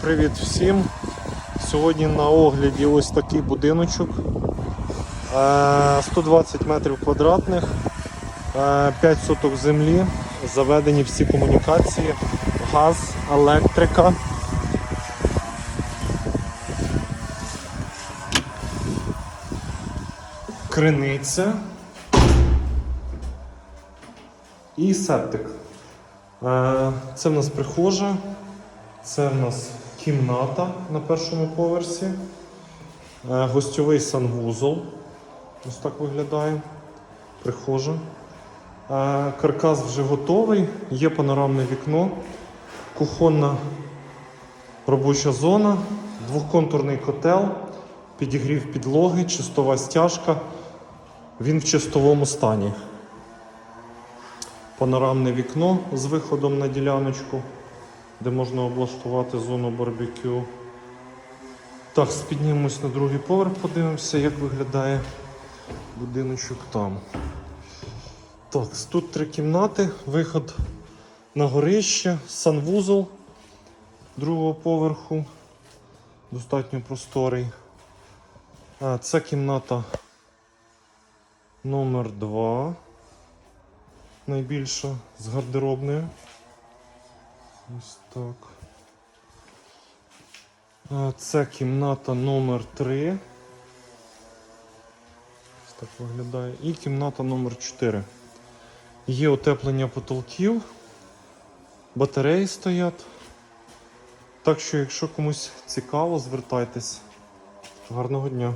привіт всім! Сьогодні на огляді ось такий будиночок. Е, 120 метрів квадратних, е, 5 соток землі, заведені всі комунікації, газ, електрика. Криниця і септик. Е, Це в нас прихожа, це в нас кімната на першому поверсі, Е, гостьовий санвузол. Ось так виглядає. Прихожа. Е, Каркас вже готовий, є панорамне вікно, кухонна робоча зона, двохконтурний котел, підігрів підлоги, чистова стяжка. Він в чистовому стані. Панорамне вікно з виходом на діляночку, де можна облаштувати зону барбекю. Так, піднімемось на другий поверх, подивимося, як виглядає будиночок там. Так, тут три кімнати, виход на горище, санвузол другого поверху. Достатньо просторий. А, це кімната номер 2 найбільша з гардеробною. Ось так. Це кімната номер 3 Ось так виглядає. І кімната номер 4 Є утеплення потолків, батареї стоять. Так що, якщо комусь цікаво, звертайтесь. Гарного дня!